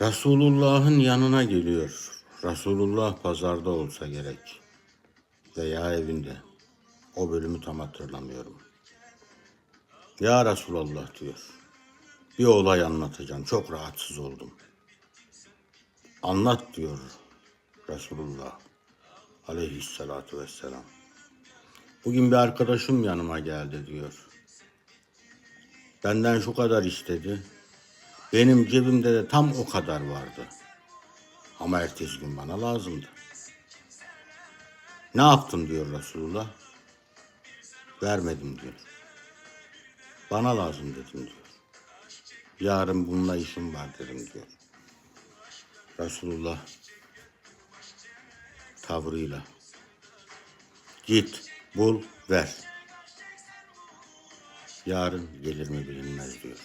Resulullah'ın yanına geliyor. Resulullah pazarda olsa gerek. Veya evinde. O bölümü tam hatırlamıyorum. Ya Resulallah diyor. Bir olay anlatacağım. Çok rahatsız oldum. Anlat diyor Resulullah. Aleyhissalatu vesselam. Bugün bir arkadaşım yanıma geldi diyor. Benden şu kadar istedi. Benim cebimde de tam o kadar vardı. Ama ertesi gün bana lazımdı. Ne yaptım diyor Resulullah. Vermedim diyor. Bana lazım dedim diyor. Yarın bununla işim var dedim diyor. Resulullah tavrıyla git bul ver. Yarın gelir mi bilinmez diyor.